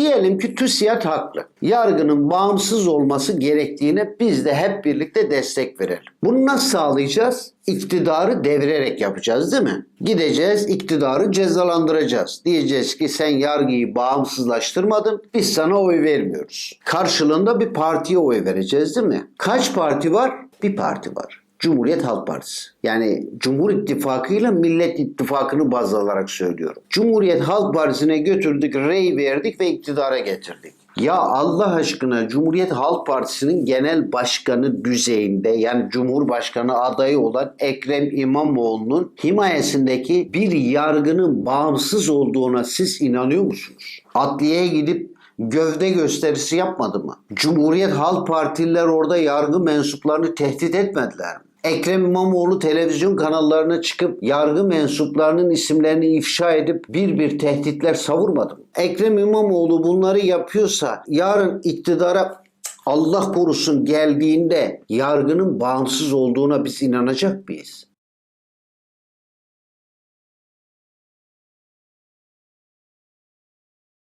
Diyelim ki TÜSİAD haklı. Yargının bağımsız olması gerektiğine biz de hep birlikte destek verelim. Bunu nasıl sağlayacağız? İktidarı devirerek yapacağız değil mi? Gideceğiz iktidarı cezalandıracağız. Diyeceğiz ki sen yargıyı bağımsızlaştırmadın biz sana oy vermiyoruz. Karşılığında bir partiye oy vereceğiz değil mi? Kaç parti var? Bir parti var. Cumhuriyet Halk Partisi. Yani Cumhur İttifakı Millet İttifakı'nı baz alarak söylüyorum. Cumhuriyet Halk Partisi'ne götürdük, rey verdik ve iktidara getirdik. Ya Allah aşkına Cumhuriyet Halk Partisi'nin genel başkanı düzeyinde yani Cumhurbaşkanı adayı olan Ekrem İmamoğlu'nun himayesindeki bir yargının bağımsız olduğuna siz inanıyor musunuz? Adliyeye gidip gövde gösterisi yapmadı mı? Cumhuriyet Halk Partililer orada yargı mensuplarını tehdit etmediler mi? Ekrem İmamoğlu televizyon kanallarına çıkıp yargı mensuplarının isimlerini ifşa edip bir bir tehditler savurmadı mı? Ekrem İmamoğlu bunları yapıyorsa yarın iktidara Allah korusun geldiğinde yargının bağımsız olduğuna biz inanacak mıyız?